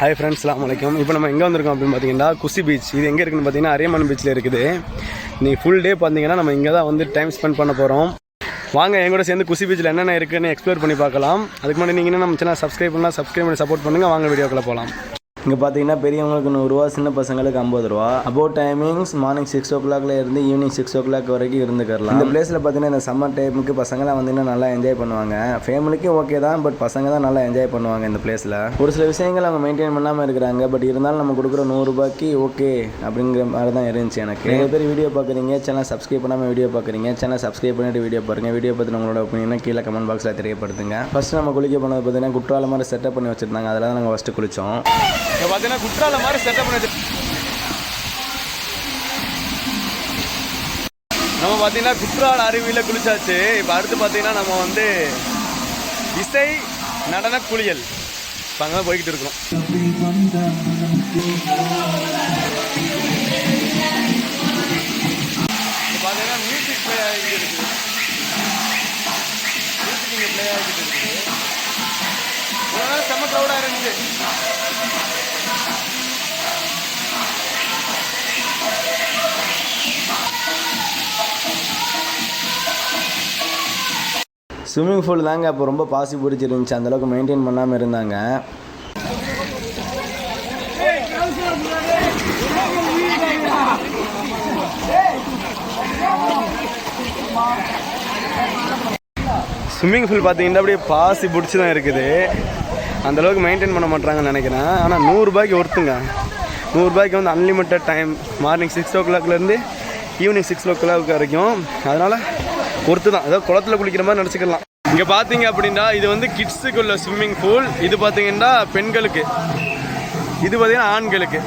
Hi friends அலாம் வலைக்கம் இப்போ நம்ம எங்கே வந்திருக்கோம் அப்படின்னு பார்த்தீங்கன்னா குசி பீச் இது எங்கே இருக்குன்னு பார்த்தீங்கன்னா அரியமான் பீச்சில் இருக்குது. நீ ஃபுல் டே பார்த்தீங்கன்னா நம்ம இங்கே தான் வந்து டைம் ஸ்பெண்ட் பண்ண போகிறோம் வாங்க என் கூட சேர்ந்து குசி பீச்சில் என்னென்ன இருக்குன்னு எக்ஸ்ப்ளோர் பண்ணி பார்க்கலாம். அதுக்கு முன்னாடி நீங்கள் நம்ம சேனல் சப்ஸ்கிரைப் பண்ணலாம் சப்ஸ்கிரைப் பண்ணி சப்போர்ட் பண்ணுங்கள் வாங்க வீடியோக்குள்ளே போகலாம் இங்கே பார்த்தீங்கன்னா பெரியவங்களுக்கு நூறுரூவா சின்ன பசங்களுக்கு ஐம்பது ரூபா. அபவுட் டைமிங்ஸ் மார்னிங் சிக்ஸ் ஓ கிளாக்ல இருந்து ஈவினிங் சிக்ஸ் ஓ கிளாக் வரைக்கும் இருந்துக்கலாம் இந்த பிளேஸில் பார்த்தீங்கன்னா இந்த சம்மர் டைமுக்கு பசங்களாம் வந்து இன்னும் நல்லா என்ஜாய் பண்ணுவாங்க. ஃபேமிலிக்கும் ஓகே தான் பட் பசங்க தான் நல்லா என்ஜாய் பண்ணுவாங்க இந்த பிளேஸில் ஒரு சில விஷயங்கள் அவங்க மெயின்டைன் பண்ணாமல் இருக்கிறாங்க பட் இருந்தாலும் நம்ம கொடுக்குற நூறுரூபாய்க்கு ஓகே அப்படிங்கிற மாதிரி தான் இருந்துச்சு எனக்கு. நிறைய பேர் வீடியோ பார்க்குறீங்க சேனல் சப்ஸ்கிரைப் பண்ணாமல் வீடியோ பார்க்குறீங்க சேனல் சப்ஸ்கிரைப் பண்ணிட்டு வீடியோ பாருங்க. வீடியோ பற்றி உங்களோட ஒப்பீனியனை கீழே கமெண்ட் பாக்ஸில் தெரியப்படுத்துங்க. ஃபர்ஸ்ட் நம்ம குளிக்க போனது பார்த்தீங்கன்னா குற்றால மாதிரி செட்டப் பண்ணி வச்சுருந்தாங்க. அதில் தான் நாங்கள் ஃபஸ்ட்டு குளித்தோம் பார்த்தீங்கன்னா குற்றால மாதிரி செட்டப் பண்ணி நம்ம பார்த்தீங்கன்னா குற்றால அருவியில் குளிச்சாச்சு. இப்போ அடுத்து பார்த்தீங்கன்னா நம்ம வந்து இசை நடன குளியல். இப்போ அங்கே தான் போய்கிட்டு இருக்கோம். இப்போ பார்த்தீங்கன்னா மியூசிக் ப்ளே ஆகிட்டு இருக்குது. மியூசிக் இங்கே ஆகிட்டு இருக்குது. செம்ம க்ரௌடாக இருந்துச்சு. ஸ்விம்மிங் பூல் தாங்க அப்போ ரொம்ப பாசி பிடிச்சிருந்துச்சு. அந்தளவுக்கு மெயின்டைன் பண்ணாமல் இருந்தாங்க. ஸ்விம்மிங் பூல் பார்த்தீங்கன்னா அப்படியே பாசி பிடிச்சி தான் இருக்குது. அந்தளவுக்கு மெயின்டைன் பண்ண மாட்டாங்கன்னு நினைக்கிறேன். ஆனால் நூறுரூபாய்க்கு ஒருத்துங்க. நூறுரூபாய்க்கு வந்து அன்லிமிட்டட் டைம் மார்னிங் சிக்ஸ் ஓ கிளாக்லேருந்து ஈவினிங் சிக்ஸ் ஓ கிளாக் வரைக்கும். அதனால் ஒருத்து தான் ஏதோ குளத்துல குளிக்கிற மாதிரி நினச்சிக்கலாம். இங்கே பார்த்தீங்க அப்படின்னா இது வந்து கிட்ஸுக்கு உள்ள ஸ்விம்மிங் பூல் இது பார்த்தீங்கன்னா பெண்களுக்கு. இது பார்த்தீங்கன்னா ஆண்களுக்கு.